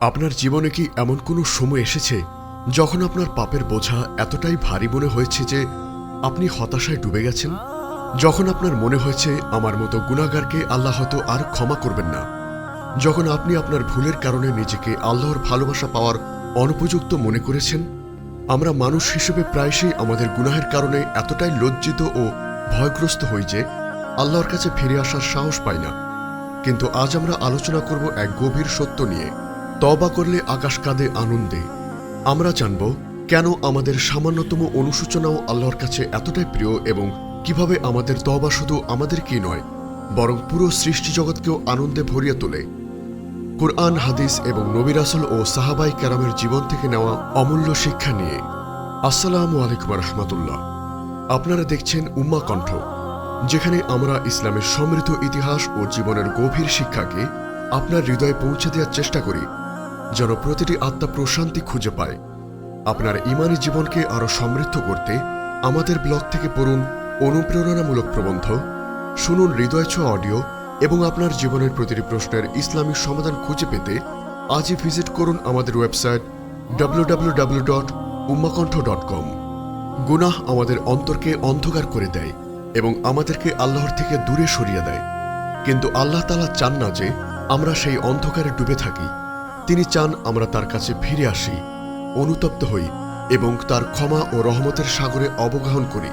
আপনার জীবনে কি এমন কোনো সময় এসেছে যখন আপনার পাপের বোঝা এতটাই ভারী মনে হয়েছে যে আপনি হতাশায় ডুবে গেছেন? যখন আপনার মনে হয়েছে আমার মতো গুণাগারকে আল্লাহ হয়তো আর ক্ষমা করবেন না। যখন আপনি আপনার ভুলের কারণে নিজেকে আল্লাহর ভালোবাসা পাওয়ার অনুপযুক্ত মনে করেছেন, আমরা মানুষ হিসেবে প্রায়শই আমাদের গুনাহের কারণে এতটাই লজ্জিত ও ভয়গ্রস্ত হই যে আল্লাহর কাছে ফিরে আসার সাহস পাই না। কিন্তু আজ আমরা আলোচনা করব এক গভীর সত্য নিয়ে। তবা করলে আকাশ কাঁদে আনন্দে। আমরা জানব কেন আমাদের সামান্যতম অনুসূচনাও আল্লাহর কাছে এতটাই প্রিয় এবং কীভাবে আমাদের তবা শুধু আমাদেরকেই নয়, বরং পুরো সৃষ্টি জগৎকেও আনন্দে ভরিয়ে তোলে। কোরআন, হাদিস এবং নবিরাসল ও সাহাবাই ক্যারামের জীবন থেকে নেওয়া অমূল্য শিক্ষা নিয়ে। আসসালামু আলাইকুম রহমতুল্লাহ। আপনারা দেখছেন উম্মা কণ্ঠ, যেখানে আমরা ইসলামের সমৃদ্ধ ইতিহাস ও জীবনের গভীর শিক্ষাকে আপনার হৃদয়ে পৌঁছে দেওয়ার চেষ্টা করি। যেন প্রতিটি আত্মা প্রশান্তি খুঁজে পায়। আপনার ইমানি জীবনকে আরও সমৃদ্ধ করতে আমাদের ব্লগ থেকে পড়ুন অনুপ্রেরণামূলক প্রবন্ধ, শুনুন হৃদয় ছোঁয়া অডিও এবং আপনার জীবনের প্রতিটি প্রশ্নের ইসলামিক সমাধান খুঁজে পেতে আজই ভিজিট করুন আমাদের ওয়েবসাইট ডাব্লিউ ডট উম্মাকণ্ঠ গুনাহ আমাদের অন্তরকে অন্ধকার করে দেয় এবং আমাদেরকে আল্লাহর থেকে দূরে সরিয়ে দেয়। কিন্তু আল্লাহ তালা চান না যে আমরা সেই অন্ধকারে ডুবে থাকি। তিনি চান আমরা তার কাছে ফিরে আসি, অনুতপ্ত হই এবং তার ক্ষমা ও রহমতের সাগরে অবগাহন করি।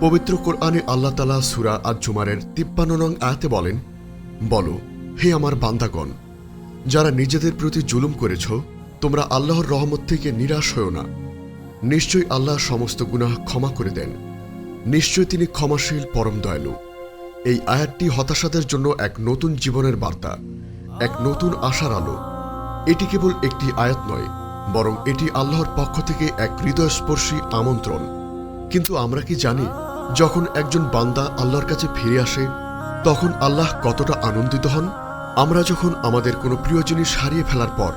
পবিত্র কোরআনে আল্লাহ তালা সুরা আজ জুমারের তিপ্পান্ন নং আয়াতে বলেন, বলো, হে আমার বান্দাগণ, যারা নিজেদের প্রতি জুলুম করেছ, তোমরা আল্লাহর রহমত থেকে নিরাশ হও না। নিশ্চয়ই আল্লাহ সমস্ত গুনাহ ক্ষমা করে দেন। নিশ্চয় তিনি ক্ষমাশীল, পরম দয়ালু। এই আয়াতটি হতাশাদের জন্য এক নতুন জীবনের বার্তা। এক নতুন আশার আলো। এটি কেবল একটি আয়াত নয়, বরং এটি আল্লাহর পক্ষ থেকে এক হৃদয়স্পর্শী আমন্ত্রণ। কিন্তু আমরা কি জানি, যখন একজন বান্দা আল্লাহর কাছে ফিরে আসে, তখন আল্লাহ কতটা আনন্দিত হন? আমরা যখন আমাদের কোনো প্রিয় জিনিস হারিয়ে ফেলার পর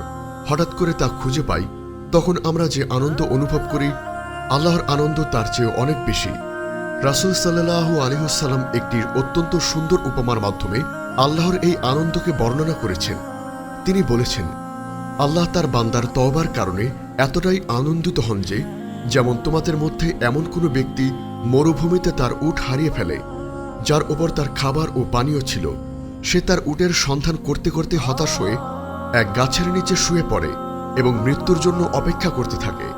হঠাৎ করে তা খুঁজে পাই, তখন আমরা যে আনন্দ অনুভব করি, আল্লাহর আনন্দ তার চেয়ে অনেক বেশি। রাসুল সাল্লাহু আলিহাল্লাম একটি অত্যন্ত সুন্দর উপমার মাধ্যমে আল্লাহর এই আনন্দকে বর্ণনা করেছেন। তিনি বলেছেন, আল্লাহ তার বান্দার তওবার কারণে এতটাই আনন্দিত হন যে, যেমন তোমাদের মধ্যে এমন কোনো ব্যক্তি মরুভূমিতে তার উট হারিয়ে ফেলে, যার ওপর তার খাবার ও পানীয় ছিল, সে তার উটের সন্ধান করতে করতে হতাশ হয়ে এক গাছের নিচে শুয়ে পড়ে এবং মৃত্যুর জন্য অপেক্ষা করতে থাকে।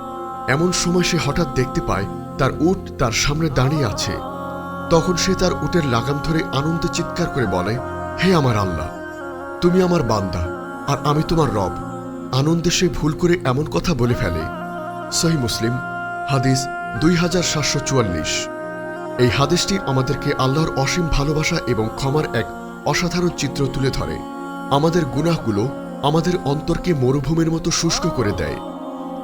এমন সময় সে হঠাৎ দেখতে পায়, তার উট তার সামনে দাঁড়িয়ে আছে। তখন সে তার উটের লাগাম ধরে আনন্দে চিৎকার করে বলে হে আমার আল্লাহ, তুমি আমার বান্দা আর আমি তোমার রব। আনন্দে সে ভুল করে এমন কথা বলে ফেলে। সহি মুসলিম, হাদিস দুই হাজার সাতশো চুয়াল্লিশ। এই হাদিসটি আমাদেরকে আল্লাহর অসীম ভালোবাসা এবং ক্ষমার এক অসাধারণ চিত্র তুলে ধরে। আমাদের গুনাহগুলো আমাদের অন্তরকে মরুভূমির মতো শুষ্ক করে দেয়।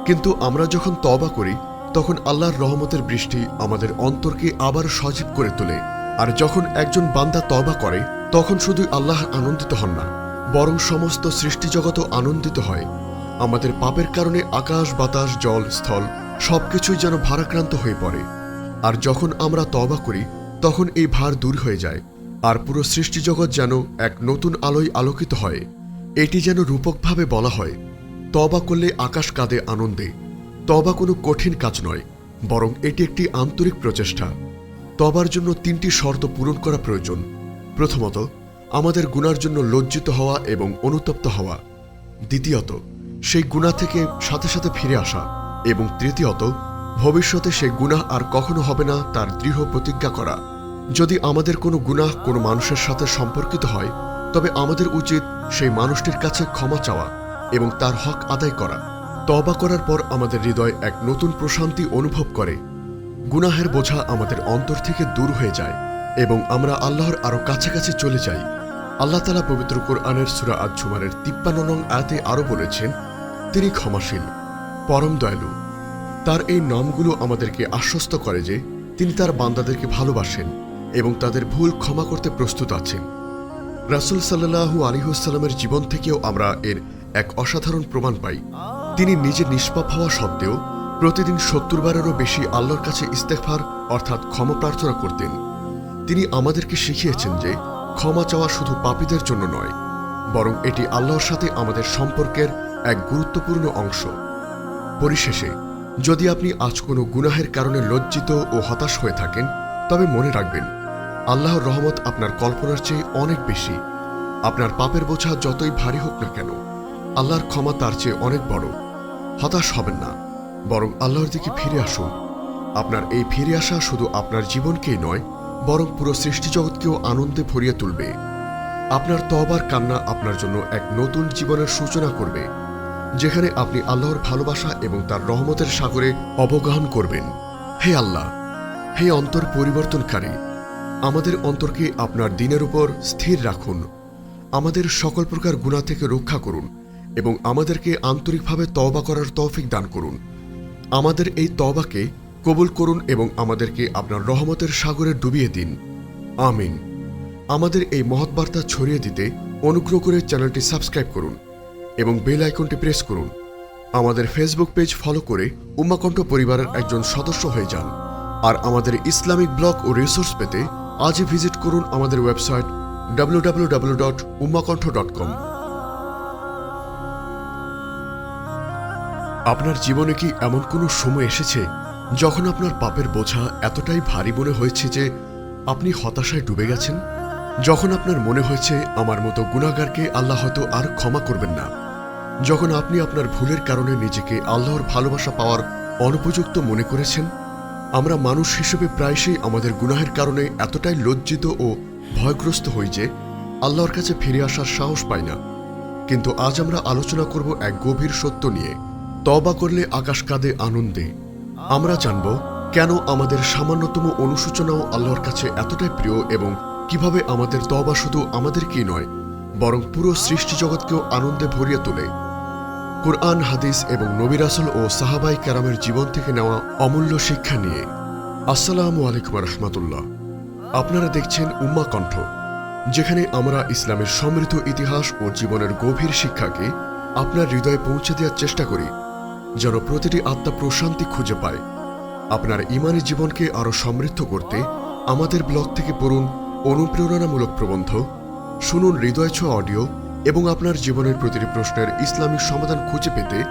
কিন্তু আমরা যখন তবা করি, তখন আল্লাহর রহমতের বৃষ্টি আমাদের অন্তরকে আবার সজীব করে তোলে। আর যখন একজন বান্দা তবা করে, তখন শুধু আল্লাহ আনন্দিত হন না, বরং সমস্ত সৃষ্টিজগতও আনন্দিত হয়। আমাদের পাপের কারণে আকাশ, বাতাস, জল, স্থল সবকিছুই যেন ভারাক্রান্ত হয়ে পড়ে। আর যখন আমরা তবা করি, তখন এই ভার দূর হয়ে যায়, আর পুরো সৃষ্টিজগৎ যেন এক নতুন আলোয় আলোকিত হয়। এটি যেন রূপকভাবে বলা হয় তবা করলে আকাশ কাঁদে আনন্দে। তবা কোনো কঠিন কাজ নয়, বরং এটি একটি আন্তরিক প্রচেষ্টা। তবার জন্য তিনটি শর্ত পূরণ করা প্রয়োজন। প্রথমত, আমাদের গুনার জন্য লজ্জিত হওয়া এবং অনুতপ্ত হওয়া। দ্বিতীয়ত, সেই গুণা থেকে সাথে সাথে ফিরে আসা। এবং তৃতীয়ত, ভবিষ্যতে সে গুনাহ আর কখনো হবে না তার দৃঢ় প্রতিজ্ঞা করা। যদি আমাদের কোনো গুনাহ কোনো মানুষের সাথে সম্পর্কিত হয়, তবে আমাদের উচিত সেই মানুষটির কাছে ক্ষমা চাওয়া এবং তার হক আদায় করা। তবা করার পর আমাদের হৃদয় এক নতুন প্রশান্তি অনুভব করে। গুনাহের বোঝা আমাদের অন্তর থেকে দূর হয়ে যায় এবং আমরা আল্লাহর আরও কাছাকাছি চলে যাই। আল্লাহ তালা পবিত্র কোরআনের সুরা আজুমারের তিপ্পান্ন নং আয়াতে আরও বলেছেন, তিনি ক্ষমাশীল, পরম দয়ালু। তার এই নামগুলো আমাদেরকে আশ্বস্ত করে যে তিনি তার বান্দাদেরকে ভালোবাসেন এবং তাদের ভুল ক্ষমা করতে প্রস্তুত আছেন। রাসুল সাল্লাহু আলিহুসাল্লামের জীবন থেকেও আমরা এর এক অসাধারণ প্রমাণ পাই। তিনি নিজে নিষ্পাপ হওয়া সত্ত্বেও প্রতিদিন সত্তর বারেরও বেশি আল্লাহর কাছে ইস্তেকফার অর্থাৎ ক্ষমা প্রার্থনা করতেন। তিনি আমাদেরকে শিখিয়েছেন যে ক্ষমা চাওয়া শুধু পাপীদের জন্য নয়, বরং এটি আল্লাহর সাথে আমাদের সম্পর্কের এক গুরুত্বপূর্ণ অংশ। পরিশেষে, যদি আপনি আজ কোনো গুনাহের কারণে লজ্জিত ও হতাশ হয়ে থাকেন, তবে মনে রাখবেন, আল্লাহর রহমত আপনার কল্পনার চেয়ে অনেক বেশি। আপনার পাপের বোঝা যতই ভারী হোক না কেন, আল্লাহর ক্ষমা তার চেয়ে অনেক বড়। হতাশ হবেন না। বরং আল্লাহর দিকে ফিরে আসুন। আপনার এই ফিরে আসা শুধু আপনার জীবনকেই নয়, বরং পুরো সৃষ্টিজগৎকেও আনন্দে ভরিয়ে তুলবে। আপনার তবার কান্না আপনার জন্য এক নতুন জীবনের সূচনা করবে, যেখানে আপনি আল্লাহর ভালোবাসা এবং তার রহমতের সাগরে অবগাহন করবেন। হে আল্লাহ, হে অন্তর পরিবর্তনকারী, আমাদের অন্তরকে আপনার দিনের উপর স্থির রাখুন। আমাদের সকল প্রকার গুণা থেকে রক্ষা করুন এবং আমাদেরকে আন্তরিকভাবে তওবা করার তৌফিক দান করুন। আমাদের এই তওবাকে কবুল করুন এবং আমাদেরকে আপনার রহমতের সাগরে ডুবিয়ে দিন। আমিন। আমাদের এই মহৎ বার্তা ছড়িয়ে দিতে অনুগ্রহ করে চ্যানেলটি সাবস্ক্রাইব করুন এবং বেল আইকনটি প্রেস করুন। আমাদের ফেসবুক পেজ ফলো করে উম্মাকণ্ঠ পরিবারের একজন সদস্য হয়ে যান আর আমাদের ইসলামিক ব্লগ ও রিসোর্স পেতে আজই ভিজিট করুন আমাদের ওয়েবসাইট ডাব্লিউ ডট উম্মাকণ্ঠ ডট কম আপনার জীবনে কি এমন কোনো সময় এসেছে যখন আপনার পাপের বোঝা এতটাই ভারী মনে হয়েছে যে আপনি হতাশায় ডুবে গেছেন? যখন আপনার মনে হয়েছে আমার মতো গুণাগারকে আল্লাহ হয়তো আর ক্ষমা করবেন না। যখন আপনি আপনার ভুলের কারণে নিজেকে আল্লাহর ভালোবাসা পাওয়ার অনুপযুক্ত মনে করেছেন, আমরা মানুষ হিসেবে প্রায়শই আমাদের গুনাহের কারণে এতটাই লজ্জিত ও ভয়গ্রস্ত হই যে আল্লাহর কাছে ফিরে আসার সাহস পাই না। কিন্তু আজ আমরা আলোচনা করব এক গভীর সত্য নিয়ে। তবা করলে আকাশ কাঁদে আনন্দে। আমরা জানব কেন আমাদের সামান্যতম অনুসূচনাও আল্লাহর কাছে এতটাই প্রিয় এবং কীভাবে আমাদের তবা শুধু আমাদেরকেই নয়, বরং পুরো সৃষ্টি জগৎকেও আনন্দে ভরিয়ে তোলে। কোরআন, হাদিস এবং নবিরাসল ও সাহাবাই কেরামের জীবন থেকে নেওয়া অমূল্য শিক্ষা নিয়ে। আসসালামু আলাইকুম রহমতুল্লাহ। আপনারা দেখছেন উম্মা কণ্ঠ, যেখানে আমরা ইসলামের সমৃদ্ধ ইতিহাস ও জীবনের গভীর শিক্ষাকে আপনার হৃদয়ে পৌঁছে দেওয়ার চেষ্টা করি। যেন প্রতিটি আত্মা প্রশান্তি খুঁজে পায়। আপনার ইমানি জীবনকে আরও সমৃদ্ধ করতে আমাদের ব্লগ থেকে পড়ুন অনুপ্রেরণামূলক প্রবন্ধ, শুনুন হৃদয় ছোঁয়া অডিও এবং আপনার জীবনের প্রতিটি প্রশ্নের ইসলামিক সমাধান খুঁজে পেতে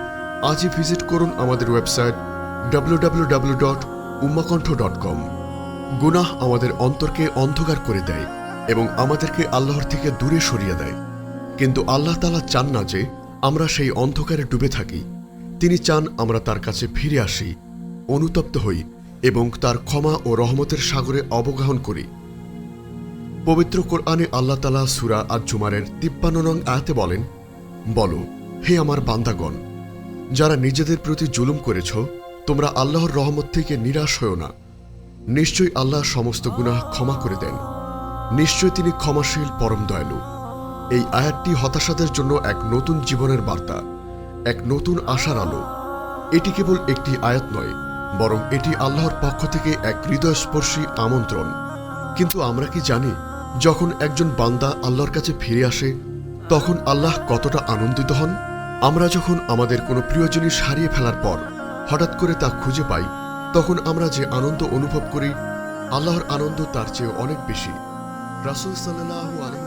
আজই ভিজিট করুন আমাদের website W dot dot com গুনাহ আমাদের অন্তরকে অন্ধকার করে দেয় এবং আমাদেরকে আল্লাহর থেকে দূরে সরিয়ে দেয়। কিন্তু আল্লাহ তালা চান না যে আমরা সেই অন্ধকারে ডুবে থাকি। তিনি চান আমরা তার কাছে ফিরে আসি, অনুতপ্ত হই এবং তার ক্ষমা ও রহমতের সাগরে অবগাহন করি। পবিত্র কোরআনে আল্লাহ তালা সুরা আজ জুমারের তিপ্পান্ন নং আয়াতে বলেন, বলো, হে আমার বান্দাগণ, যারা নিজেদের প্রতি জুলুম করেছ, তোমরা আল্লাহর রহমত থেকে নিরাশ হও না। নিশ্চয়ই আল্লাহ সমস্ত গুনাহ ক্ষমা করে দেন। নিশ্চয় তিনি ক্ষমাশীল, পরম দয়ালু। এই আয়াতটি হতাশাদের জন্য এক নতুন জীবনের বার্তা। এক নতুন আশার আলো। এটি কেবল একটি আয়াত নয়, বরং এটি আল্লাহর পক্ষ থেকে এক হৃদয়স্পর্শী আমন্ত্রণ। কিন্তু আমরা কি জানি, যখন একজন বান্দা আল্লাহর কাছে ফিরে আসে, তখন আল্লাহ কতটা আনন্দিত হন? আমরা যখন আমাদের কোনো প্রিয় জিনিস হারিয়ে ফেলার পর হঠাৎ করে তা খুঁজে পাই, তখন আমরা যে আনন্দ অনুভব করি, আল্লাহর আনন্দ তার চেয়ে অনেক বেশি। রাসুল সাল্লাহ আলহিসাল্লাম